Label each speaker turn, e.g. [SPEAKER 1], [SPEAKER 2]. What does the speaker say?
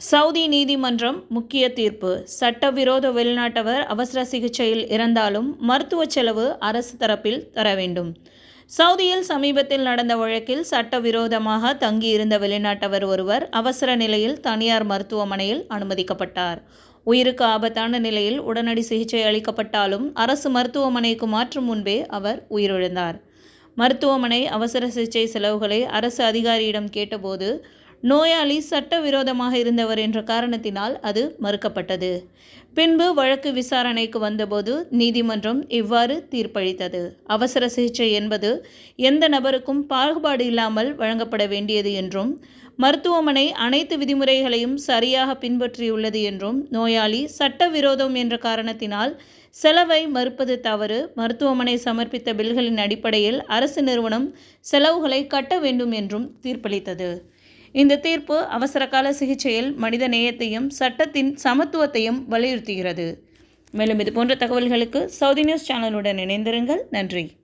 [SPEAKER 1] Saudi நீதிமன்றம் முக்கிய தீர்ப்பு. சட்டவிரோத வெளிநாட்டவர் அவசர சிகிச்சையில் இறந்தாலும் மருத்துவ செலவு அரசு தரப்பில் தர வேண்டும். சவுதியில் சமீபத்தில் நடந்த வழக்கில் சட்டவிரோதமாக தங்கியிருந்த வெளிநாட்டவர் ஒருவர் அவசர நிலையில் தனியார் மருத்துவமனையில் அனுமதிக்கப்பட்டார். உயிருக்கு ஆபத்தான நிலையில் உடனடி சிகிச்சை அளிக்கப்பட்டாலும் அரசு மருத்துவமனைக்கு மாற்றும் முன்பே அவர் உயிரிழந்தார். மருத்துவமனை அவசர சிகிச்சை செலவுகளை அரசு அதிகாரியிடம் கேட்டபோது நோயாளி சட்டவிரோதமாக இருந்தவர் என்ற காரணத்தினால் அது மறுக்கப்பட்டது. பின்பு வழக்கு விசாரணைக்கு வந்தபோது நீதிமன்றம் இவ்வாறு தீர்ப்பளித்தது. அவசர சிகிச்சை என்பது எந்த நபருக்கும் பாகுபாடு இல்லாமல் வழங்கப்பட வேண்டியது என்றும் மருத்துவமனை அனைத்து விதிமுறைகளையும் சரியாக பின்பற்றியுள்ளது என்றும் நோயாளி சட்டவிரோதம் என்ற காரணத்தினால் செலவை மறுப்பது தவறு மருத்துவமனை சமர்ப்பித்த பில்களின் அடிப்படையில் அரசு நிறுவனம் செலவுகளை கட்ட வேண்டும் என்றும் தீர்ப்பளித்தது. இந்த தீர்ப்பு அவசரகால சிகிச்சையில் மனித நேயத்தையும் சட்டத்தின் சமத்துவத்தையும் வலியுறுத்துகிறது. மேலும் இது போன்ற தகவல்களுக்கு சவுதி நியூஸ் சேனலுடன் இணைந்திருங்கள். நன்றி.